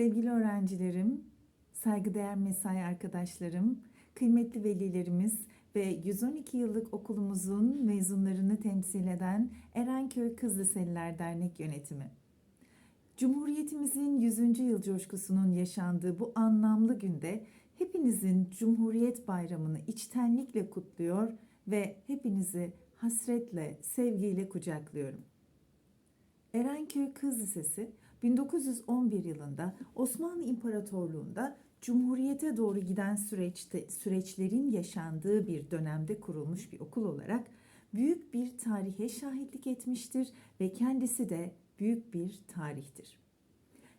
Sevgili öğrencilerim, saygıdeğer mesai arkadaşlarım, kıymetli velilerimiz ve 112 yıllık okulumuzun mezunlarını temsil eden Erenköy Kız Liseliler Dernek Yönetimi. Cumhuriyetimizin 100. yıl coşkusunun yaşandığı bu anlamlı günde hepinizin Cumhuriyet Bayramı'nı içtenlikle kutluyor ve hepinizi hasretle, sevgiyle kucaklıyorum. Erenköy Kız Lisesi 1911 yılında Osmanlı İmparatorluğu'nda Cumhuriyete doğru giden süreçte süreçlerin yaşandığı bir dönemde kurulmuş bir okul olarak büyük bir tarihe şahitlik etmiştir ve kendisi de büyük bir tarihtir.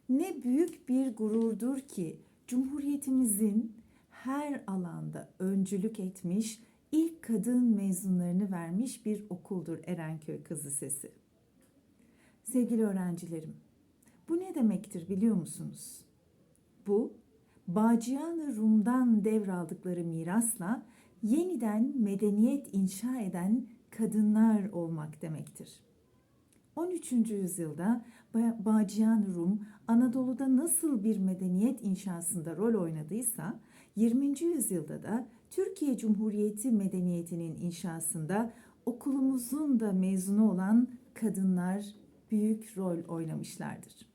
Ne büyük bir gururdur ki Cumhuriyetimizin her alanda öncülük etmiş, ilk kadın mezunlarını vermiş bir okuldur Erenköy Kız Lisesi. Sevgili öğrencilerim, bu ne demektir biliyor musunuz? Bu, Bağcıyan-ı Rum'dan devraldıkları mirasla yeniden medeniyet inşa eden kadınlar olmak demektir. 13. yüzyılda Ba- Bağcıyan Rum Anadolu'da nasıl bir medeniyet inşasında rol oynadıysa 20. yüzyılda da Türkiye Cumhuriyeti medeniyetinin inşasında okulumuzun da mezunu olan kadınlar büyük rol oynamışlardır.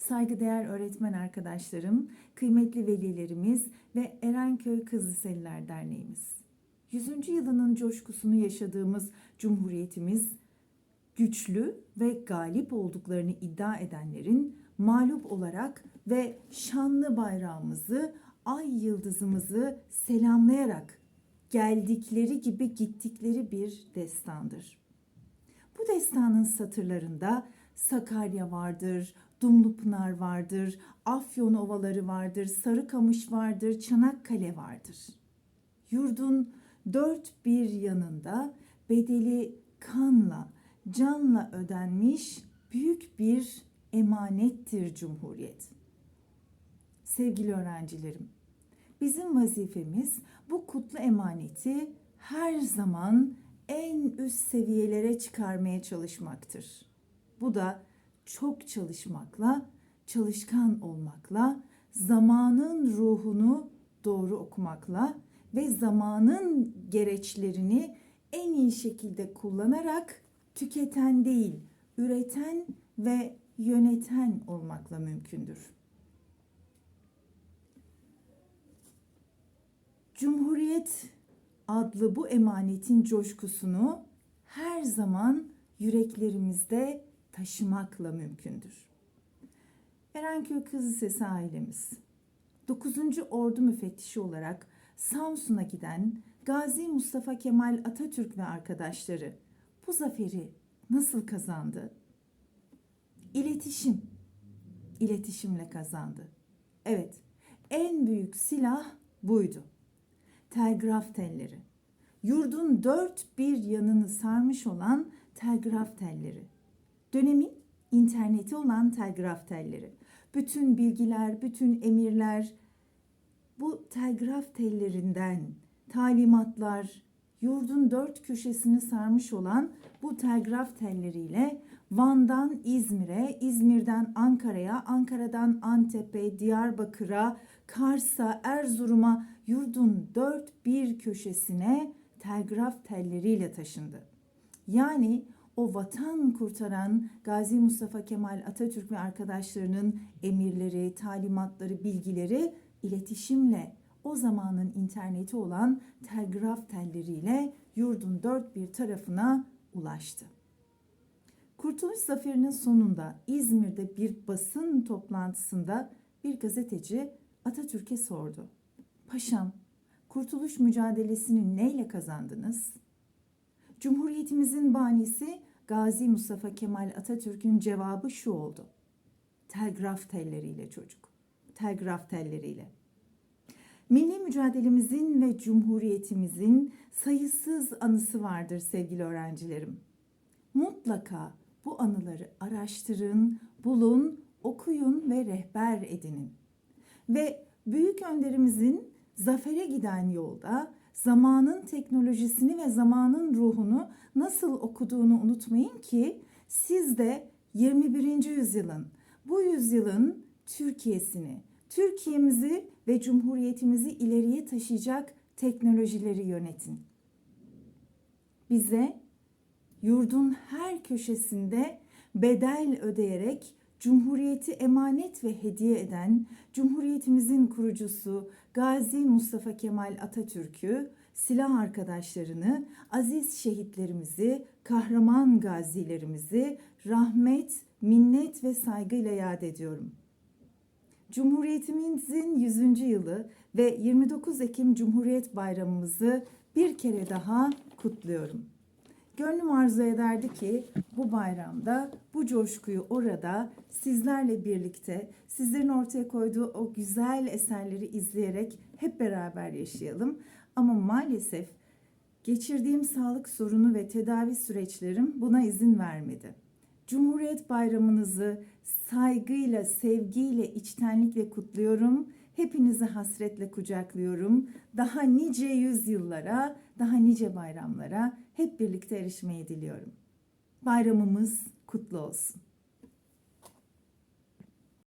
Saygıdeğer öğretmen arkadaşlarım, kıymetli velilerimiz ve Erenköy Kız Liseliler Derneğimiz. 100. yılının coşkusunu yaşadığımız Cumhuriyetimiz güçlü ve galip olduklarını iddia edenlerin mağlup olarak ve şanlı bayrağımızı, ay yıldızımızı selamlayarak geldikleri gibi gittikleri bir destandır. Bu destanın satırlarında Sakarya vardır, Dumlupınar vardır, Afyon ovaları vardır, Sarıkamış vardır, Çanakkale vardır. Yurdun dört bir yanında bedeli kanla, canla ödenmiş büyük bir emanettir Cumhuriyet. Sevgili öğrencilerim, bizim vazifemiz bu kutlu emaneti her zaman en üst seviyelere çıkarmaya çalışmaktır. Bu da çok çalışmakla, çalışkan olmakla, zamanın ruhunu doğru okumakla ve zamanın gereçlerini en iyi şekilde kullanarak tüketen değil, üreten ve yöneten olmakla mümkündür. Cumhuriyet adlı bu emanetin coşkusunu her zaman yüreklerimizde taşımakla mümkündür. Erenköy Kız Lisesi ailemiz 9. Ordu Müfettişi olarak Samsun'a giden Gazi Mustafa Kemal Atatürk ve arkadaşları bu zaferi nasıl kazandı? İletişim. İletişimle kazandı. Evet, en büyük silah buydu. Telgraf telleri. Yurdun dört bir yanını sarmış olan telgraf telleri. Dönemin interneti olan telgraf telleri. Bütün bilgiler, bütün emirler bu telgraf tellerinden talimatlar, yurdun dört köşesini sarmış olan bu telgraf telleriyle Van'dan İzmir'e, İzmir'den Ankara'ya, Ankara'dan Antep'e, Diyarbakır'a, Kars'a, Erzurum'a yurdun dört bir köşesine telgraf telleriyle taşındı. Yani o vatan kurtaran Gazi Mustafa Kemal Atatürk ve arkadaşlarının emirleri, talimatları, bilgileri iletişimle o zamanın interneti olan telgraf telleriyle yurdun dört bir tarafına ulaştı. Kurtuluş Zaferi'nin sonunda İzmir'de bir basın toplantısında bir gazeteci Atatürk'e sordu. Paşam, kurtuluş mücadelesini neyle kazandınız? Cumhuriyetimizin banisi Gazi Mustafa Kemal Atatürk'ün cevabı şu oldu. Telgraf telleriyle çocuk. Telgraf telleriyle. Milli mücadelemizin ve cumhuriyetimizin sayısız anısı vardır sevgili öğrencilerim. Mutlaka bu anıları araştırın, bulun, okuyun ve rehber edinin. Ve büyük önderimizin zafere giden yolda zamanın teknolojisini ve zamanın ruhunu nasıl okuduğunu unutmayın ki siz de 21. yüzyılın, bu yüzyılın Türkiye'sini, Türkiye'mizi ve Cumhuriyetimizi ileriye taşıyacak teknolojileri yönetin. Bize yurdun her köşesinde bedel ödeyerek Cumhuriyeti emanet ve hediye eden Cumhuriyetimizin kurucusu Gazi Mustafa Kemal Atatürk'ü, silah arkadaşlarını, aziz şehitlerimizi, kahraman gazilerimizi rahmet, minnet ve saygıyla yad ediyorum. Cumhuriyetimizin 100. yılı ve 29 Ekim Cumhuriyet Bayramımızı bir kere daha kutluyorum. Gönlüm arzu ederdi ki bu bayramda bu coşkuyu orada sizlerle birlikte sizlerin ortaya koyduğu o güzel eserleri izleyerek hep beraber yaşayalım. Ama maalesef geçirdiğim sağlık sorunu ve tedavi süreçlerim buna izin vermedi. Cumhuriyet Bayramınızı saygıyla, sevgiyle, içtenlikle kutluyorum. Hepinizi hasretle kucaklıyorum. Daha nice yüzyıllara, daha nice bayramlara hep birlikte erişmeyi diliyorum. Bayramımız kutlu olsun.